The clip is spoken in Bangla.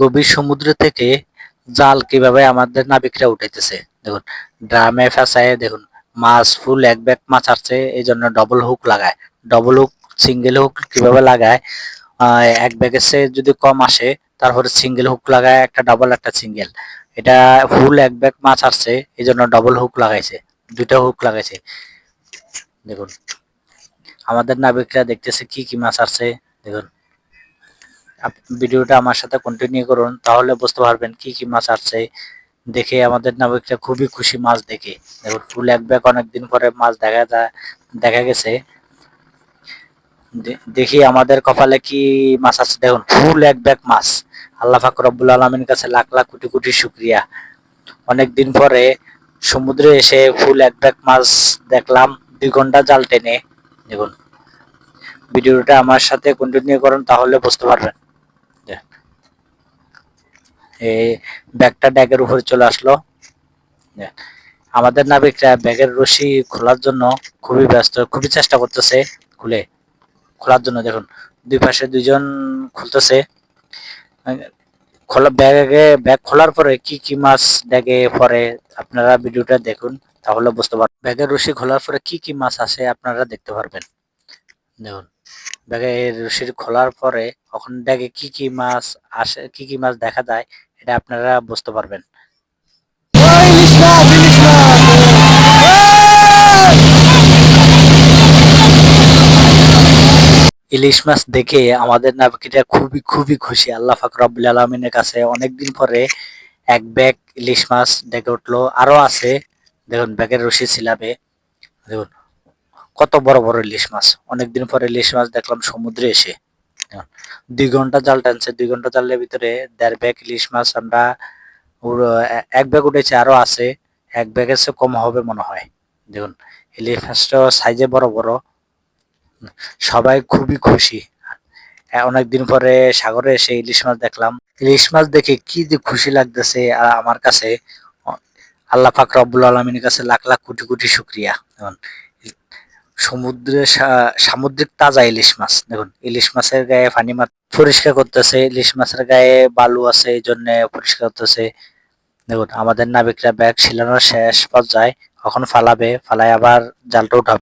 গভীর সমুদ্র থেকে জাল কীভাবে আমাদের নাবিকরা উঠাইতেছে? দেখুন, ড্রামে ফেসায় দেখুন, মাছ ফুল এক ব্যাগ মাছ আসছে এই জন্য ডবল হুক লাগায়। ডবল হুক সিঙ্গেল হুক কীভাবে লাগায়? এক ব্যাগের চেয়ে যদি কম আসে, তারপরে সিঙ্গেল হুক লাগায়, একটা ডাবল একটা সিঙ্গেল এটা ফুল এক ব্যাগ মাছ আসছে এই জন্য ডবল হুক লাগাইছে, দুইটা হুক লাগাইছে। দেখুন, আমাদের নাবিকরা দেখতেছে কি কি মাছ আসছে, দেখুন। ভিডিওটা আমার সাথে কন্টিনিউ করুন, তাহলে বুঝতে পারবেন কি কি মাছ আসছে। দেখে আমাদের নাবিকরা খুবই খুশি মাছ দেখে। দেখুন, ফুল এক ব্যাগ, অনেকদিন পরে মাছ দেখা যায় দেখা গেছে। দেখি আমাদের কপালে কি মাছ আছে। দেখুন, ফুল এক ব্যাগ মাছ। আল্লাহ ফাকর রব্বুল আলমীর কাছে লাখ লাখ কোটি কোটি শুক্রিয়া। অনেকদিন পরে সমুদ্রে এসে ফুল এক ব্যাগ মাছ দেখলাম, দুই ঘণ্টা জাল টেনে। দেখুন, ভিডিওটা আমার সাথে কন্টিনিউ করুন, তাহলে বুঝতে পারবেন। ব্যাগটা ড্যাগের উপরে চলে আসলো। আমাদের নাবিকরা ব্যাগের রশি খোলার জন্য খুবই ব্যস্ত, খুবই চেষ্টা করতেছে খুলে, খোলার জন্য। দেখুন, দুই পাশে দুইজন খুলতেছে। খোলা ব্যাগে, ব্যাগ খোলার পরে কি কি মাছ ব্যাগে পরে আপনারা ভিডিওটা দেখুন, তাহলে বুঝতে পারবেন। ব্যাগের রশি খোলার পরে কি কি মাছ আসে আপনারা দেখতে পারবেন। দেখুন, ব্যাগের রশি খোলার পরে তখন ব্যাগে কি কি মাছ আসে কি কি মাছ দেখা যায় এটা আপনারা বুঝতে পারবেন। ইলিশ মাছ দেখে আমাদের নাবিকরা খুবই খুবই খুশি। আল্লাহ ফাকর রব্বুল আলমিনের কাছে অনেকদিন পরে এক ব্যাগ ইলিশ মাছ ডেকে উঠল। আরও আছে। দেখুন ব্যাগের রশি ছিলাবে। দেখুন কত বড় বড় ইলিশ মাছ। অনেকদিন পরে ইলিশ মাছ দেখলাম সমুদ্রে এসে। দুই ঘণ্টা জাল টানছে দুই ঘণ্টা জালের ভিতরে দেড় ব্যাগ ইলিশ মাছ আমরা এক ব্যাগ উঠেছে আরও আছে। এক ব্যাগের চেয়ে কম হবে মনে হয়। দেখুন ইলিশ মাছটা সাইজে বড় বড়। সবাই খুবই খুশি। হ্যাঁ, অনেকদিন পরে সাগরে এসে ইলিশ মাছ দেখলাম। ইলিশ মাছ দেখে কি যে খুশি লাগতেছে আমার কাছে আল্লাহ পাক রব্বুল আলমিনের কাছে লাখ লাখ কোটি কোটি শুক্রিয়া। সমুদ্রে সামুদ্রিক তাজা ইলিশ মাছ। দেখুন, ইলিশ মাছের গায়ে পানি মাছ পরিষ্কার করতেছে, ইলিশ মাছের গায়ে বালু আছে এই জন্য পরিষ্কার করতেছে। দেখুন, আমাদের নাবিকরা ব্যাগ শিলানোর শেষ পর্যায়ে, কখন ফালাবে? ফালায় আবার জালটা উঠাবে।